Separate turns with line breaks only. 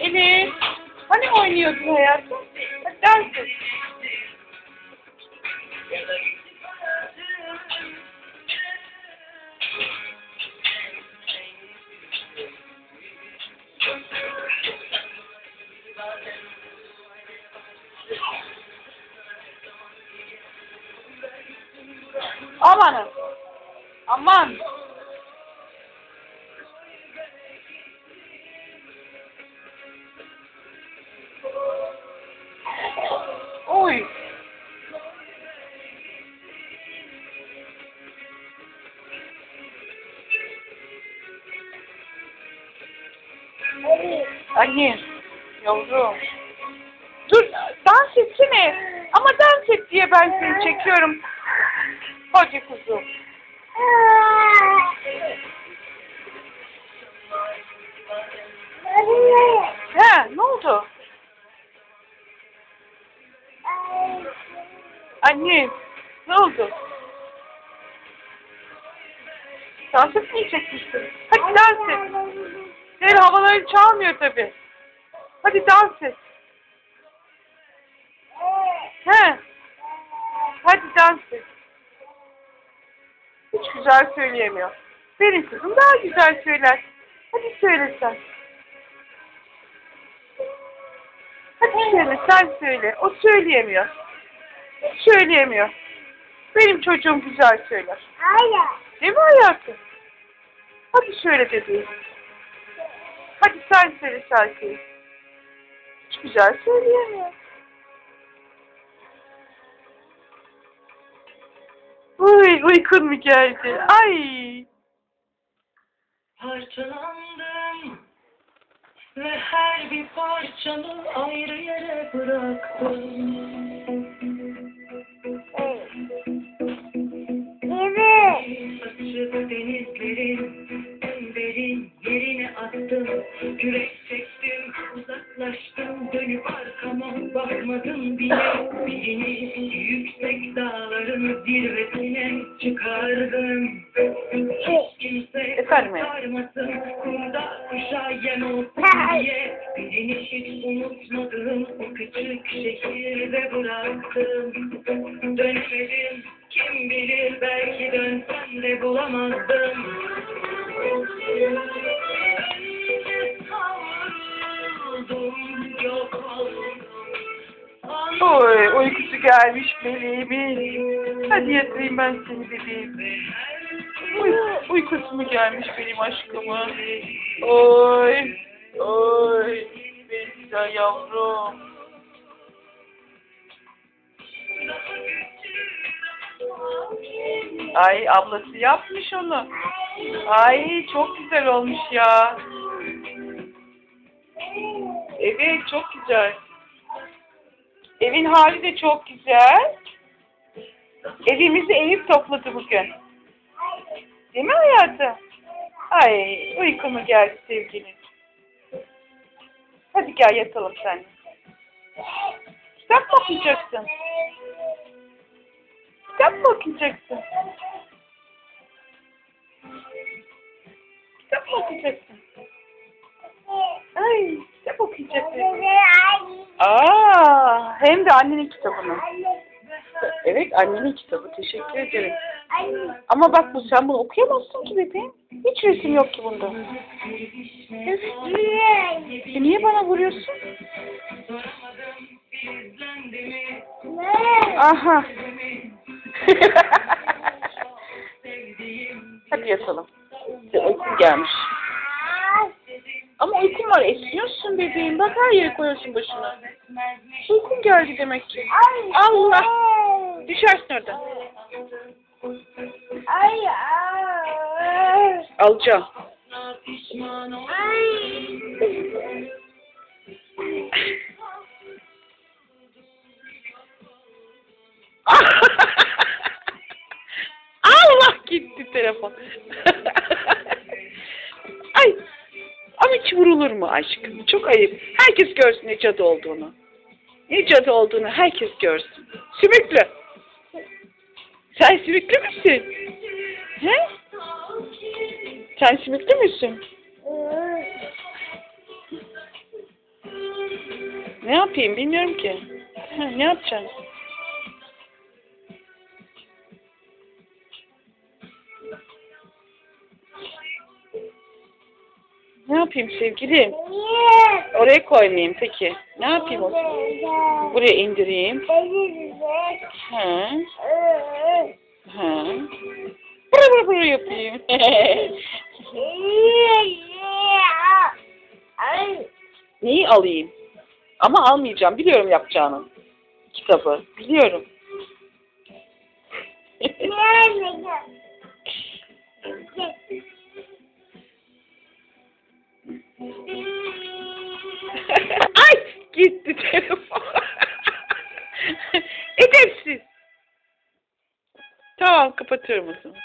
Evet. Hani oynuyordun hayatım? Amanın. Aman. Oy. Anne. Yavrum. Dur dans etsene. Ama dans et diye ben seni çekiyorum. Hadi kuzum. He ne oldu? Anne ne oldu? Dans etmeyecek misin? Hadi dans et. Senin havaları çalmıyor tabi. Hadi dans et. He. Hadi dans et. Hiç güzel söyleyemiyor. Benim kızım daha güzel söyler. Hadi söyle sen. Hadi söyle sen söyle. O söyleyemiyor. Hiç söyleyemiyor. Benim çocuğum güzel söyler.
Hayır.
Değil mi hayatım? Hadi söyle bebeğim. Hadi sen söyle şarkıyı. Hiç güzel söyleyemiyor. Uykun mu geldi? Ay.
Parçalandım ve her bir parçamı ayrı yere bıraktım. Uzaklaştım. Dönüp arkama bakmadım bile. Birini yüksek dağların zirvesine çıkardım. Hiç kimse sarmasın, kumda kuşa yem olsun diye. Birini hiç unutmadım, o küçük şehirde bıraktım. Dönemedim, kim bilir belki dönsem de bulamazdım.
Gelmiş meleğimin. Hadi yatırayım ben seni bebeğim. Uy, uykusu mu gelmiş benim aşkımın? Oy. Oy. Benim güzel yavrum. Ay ablası yapmış onu. Ay çok güzel olmuş ya. Evet çok güzel. Evin hali de çok güzel. Evimizi Eyüp topladı bugün. Değil mi hayatım? Ay uykumu geldi sevgilim. Hadi gel yatalım sen. Kitap mı okuyacaksın? Kitap mı okuyacaksın? Kitap mı okuyacaksın? Ay kitap okuyacaksın. Aa, hem de annenin kitabını. Evet annenin kitabı. Teşekkür ederim. Ama bak bu sen bunu okuyamazsın ki bebeğim. Hiç resim yok ki bunda. E niye bana vuruyorsun? Aha. Hadi yatalım. Uykun gelmiş. Ama uykun var. Esniyorsun bebeğim. Bak her yere koyuyorsun başını. Uykun geldi demek ki. Allah. Düşersin oradan.
Ay ay.
Alacağım.
Oldum.
Allah gitti telefon. Ay. Ama hiç vurulur mu aşkım? Çok ayıp. Herkes görsün ne cadı olduğunu. Ne cadı olduğunu herkes görsün. Sümüklü. Sen sümüklü müsün? He? Sen sümüklü müsün? Ne? Yapayım bilmiyorum ki. Ne yapacağım? Yapayım sevgilim? Oraya koymayayım peki. Ne yapayım o zaman? Buraya indireyim. Ha, ha. Bıra bıra bıra yapayım. Neyi alayım? Ama almayacağım. Biliyorum yapacağını. Kitabı. Biliyorum. Ay gitti telefon. Edepsiz. Tamam kapatıyorum o zaman.